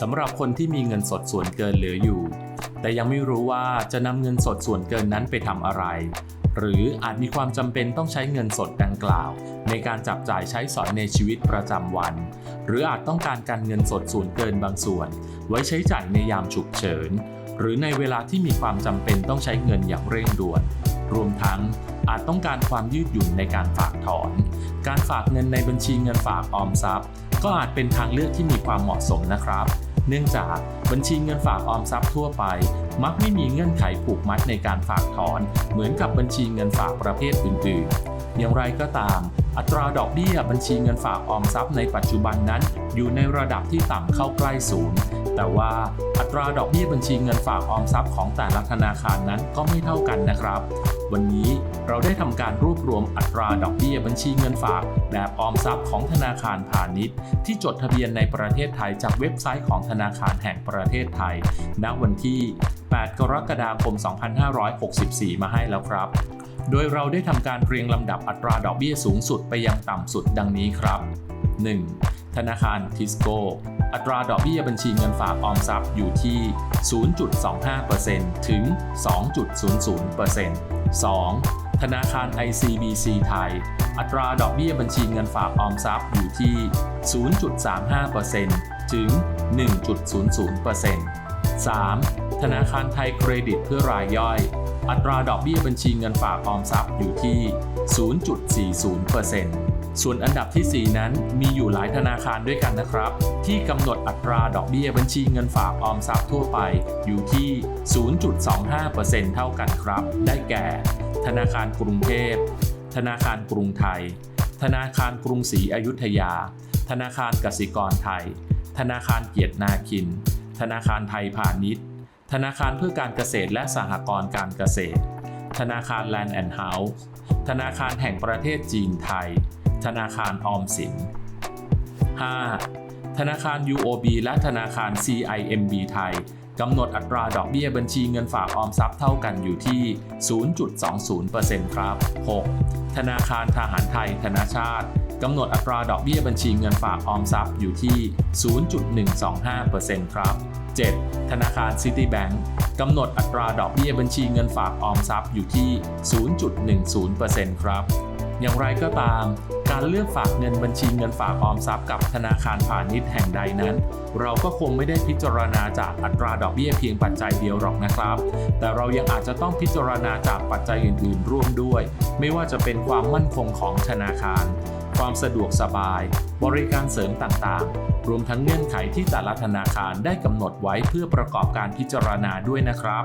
สำหรับคนที่มีเงินสดส่วนเกินเหลืออยู่ แต่ยังไม่รู้ว่าจะนำเงินสดส่วนเกินนั้นไปทำอะไร หรืออาจมีความจำเป็นต้องใช้เงินสดดังกล่าว ในการจับจ่ายใช้สอยในชีวิตประจำวัน หรืออาจต้องการการเงินสดส่วนเกินบางส่วน ไว้ใช้จ่ายในยามฉุกเฉิน หรือในเวลาที่มีความจำเป็นต้องใช้เงินอย่างเร่งด่วน รวมทั้งอาจต้องการความยืดหยุ่นในการฝากถอน การฝากเงินในบัญชีเงินฝากออมทรัพย์ ก็อาจเป็นทางเลือกที่มีความเหมาะสมนะครับ เนื่องจากบัญชีเงินฝากออมทรัพย์ทั่วไป มักไม่มีเงื่อนไขผูกมัดในการฝากถอน เหมือนกับบัญชีเงินฝากประเภทอื่น ๆ อย่างไรก็ตาม อัตราดอกเบี้ยบัญชีเงินฝากออมทรัพย์ในปัจจุบันนั้น อยู่ในระดับที่ต่ำเข้าใกล้ศูนย์ แต่ว่าอัตราดอกเบี้ยบัญชีเงินฝากออมทรัพย์ของแต่ละธนาคารนั้นก็ไม่เท่ากันนะครับ วันนี้เราได้ทำการรวบรวมอัตราดอกเบี้ยบัญชีเงินฝาก แบบออมทรัพย์ของธนาคารพาณิชย์ ที่จดทะเบียนในประเทศไทยจากเว็บไซต์ของธนาคารแห่งประเทศไทย ณ วันที่ 8 กรกฎาคม 2564 มาให้แล้วครับ โดยเราได้ทำการเรียงลำดับอัตราดอกเบี้ยสูงสุดไปยังต่ำสุดดังนี้ครับ 1. ธนาคารทิสโก อัตราดอกเบี้ยบัญชีเงินฝากออมทรัพย์อยู่ที่ 0.25%ถึง 2.00% 2. ธนาคาร ICBC ไทย อัตราดอกเบี้ยบัญชีเงินฝากออมทรัพย์อยู่ที่ 0.35%ถึง 1.00% 3. ธนาคารไทยเครดิตเพื่อรายย่อย อัตราดอกเบี้ยบัญชีเงินฝากออมทรัพย์อยู่ที่ 0.40% ส่วนอันดับทีสี่ 4 นั้นมีอยู่หลายธนาคารด้วยกันนะครับ ที่กำหนดอัตราดอกเบี้ยบัญชีเงินฝากออมทรัพย์ทั่วไปอยู่ที่ 0.25%เท่ากันครับ ได้แก่ ธนาคารกรุงเทพ ธนาคารกรุงไทย ธนาคารกรุงศรีอยุธยา ธนาคารกสิกรไทย ธนาคารเกียรตินาคิน ธนาคารไทยพาณิชย์ ธนาคารเพื่อการเกษตรและสหกรณ์การเกษตร ธนาคาร Land and House ธนาคารแห่งประเทศจีนไทย ธนาคารออมสิน 5. ธนาคาร UOB และธนาคาร CIMB ไทยกำหนดอัตราดอกเบี้ยบัญชีเงินฝากออมทรัพย์เท่ากันอยู่ที่ 0.20%ครับ 6. ธนาคารทหารไทยธนาชาติกำหนดอัตราดอกเบี้ยบัญชีเงินฝากออมทรัพย์อยู่ที่ 0.125%ครับ 7. ธนาคาร Citibank กำหนดอัตราดอกเบี้ยบัญชีเงินฝากออมทรัพย์อยู่ที่ 0.10%ครับ อย่างไรก็ตาม การเลือกฝากเงินบัญชีเงินฝากออมทรัพย์กับธนาคารพาณิชย์แห่งใดนั้น เราก็คงไม่ได้พิจารณาจากอัตราดอกเบี้ยเพียงปัจจัยเดียวหรอกนะครับ แต่เรายังอาจจะต้องพิจารณาจากปัจจัยอื่น ๆ ร่วมด้วย ไม่ว่าจะเป็นความมั่นคงของธนาคาร ความสะดวกสบาย บริการเสริมต่างๆ รวมทั้งเงื่อนไขที่แต่ละธนาคารได้กำหนดไว้เพื่อประกอบการพิจารณาด้วยนะครับ